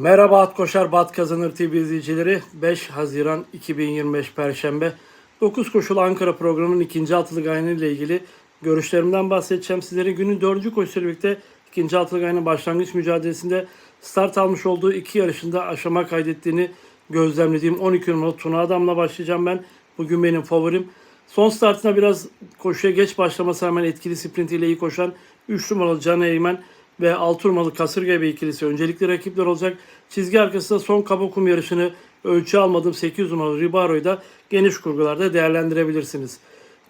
Merhaba At Koşar Bat Kazanır TV izleyicileri. 5 Haziran 2025 Perşembe 9 koşulu Ankara programının ikinci altılı gayrı ile ilgili görüşlerimden bahsedeceğim. Sizlere günün dördüncü koşusuyla birlikte ikinci altılı gayrının başlangıç mücadelesinde start almış olduğu iki yarışında aşama kaydettiğini gözlemlediğim 12 numaralı Tuna Adam'la başlayacağım ben. Bugün benim favorim. Son startına biraz koşuya geç başlaması hemen etkili sprintiyle iyi koşan 3 numaralı Can Eğmen ve 6 numaralı Kasırga Bey ikilisi öncelikli rakipler olacak. Çizgi arkasında son kaba kum yarışını ölçü almadığım 8 numaralı Ribaro'yu da geniş kurgularda değerlendirebilirsiniz.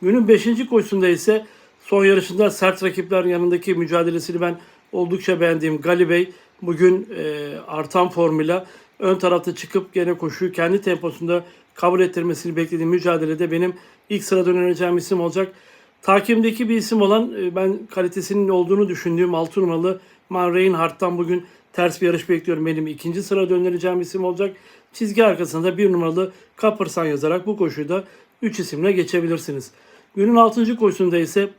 Günün 5. koşusunda ise son yarışında sert rakipler yanındaki mücadelesini ben oldukça beğendiğim Gali Bey bugün e, artan formuyla ön tarafta çıkıp gene koşuyu kendi temposunda kabul ettirmesini beklediğim mücadelede benim ilk sırada önereceğim isim olacak. Takimdeki bir isim olan e, ben kalitesinin olduğunu düşündüğüm 6 numaralı Man Reinhardt'tan bugün ters bir yarış bekliyorum. Benim ikinci sırada önereceğim isim olacak. Çizgi arkasında bir numaralı Kapırsan yazarak bu koşuyu da 3 isimle geçebilirsiniz. Günün 6. koşusunda ise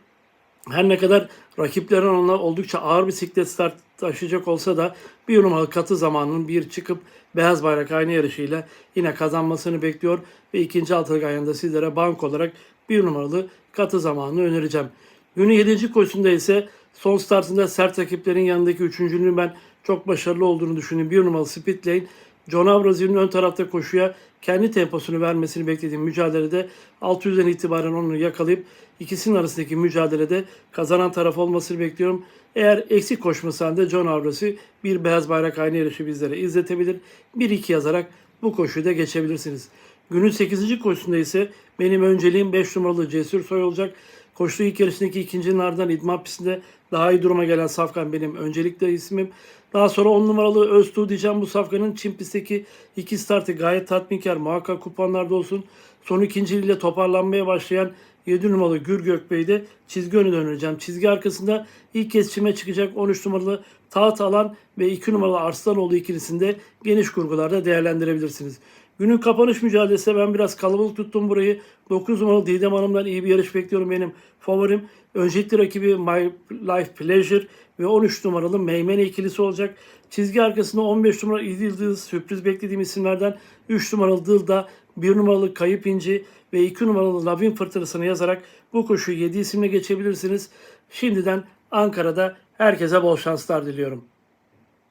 her ne kadar rakiplerin ona oldukça ağır bisiklet start taşıyacak olsa da bir numaralı katı zamanının bir çıkıp beyaz bayrak aynı yarışıyla yine kazanmasını bekliyor ve ikinci altılık ayında sizlere bank olarak bir numaralı katı zamanını önereceğim. Günün 7. koşusunda ise son startında sert rakiplerin yanındaki üçüncünün ben çok başarılı olduğunu düşündüğüm bir numaralı Speed Lane John Abrazi'nin ön tarafta koşuya kendi temposunu vermesini beklediğim mücadelede 600'den itibaren onu yakalayıp ikisinin arasındaki mücadelede kazanan taraf olmasını bekliyorum. Eğer eksik koşması halinde John Abrazi bir beyaz bayrak aynı yarışı bizlere izletebilir. 1-2 yazarak bu koşuyu da geçebilirsiniz. Günün 8. koşusunda ise benim önceliğim 5 numaralı Cesur Soy olacak. Koştuğu ilk yarışındaki ikincinin ardından idman pistinde daha iyi duruma gelen Safkan benim öncelikle ismim. Daha sonra 10 numaralı Öztuğ diyeceğim bu Safkan'ın Çin pistteki iki startı gayet tatminkar. Muhakkak kuponlarda olsun. Son ikinciliğiyle toparlanmaya başlayan 7 numaralı Gür Gökbey'i de çizgi önüne önereceğim. Çizgi arkasında ilk kez çime çıkacak 13 numaralı Taht Alan ve 2 numaralı Arslanoğlu ikilisinde geniş kurgularda değerlendirebilirsiniz. Günün kapanış mücadelesi ben biraz kalabalık tuttum burayı. 9 numaralı Didem Hanım'dan iyi bir yarış bekliyorum benim favorim. Öncelikli rakibi My Life Pleasure ve 13 numaralı Meymene ikilisi olacak. Çizgi arkasında 15 numaralı İdil sürpriz beklediğim isimlerden 3 numaralı Dılda, 1 numaralı Kayıp İnci ve 2 numaralı Lavin Fırtınası'nı yazarak bu koşuyu 7 isimle geçebilirsiniz. Şimdiden Ankara'da herkese bol şanslar diliyorum.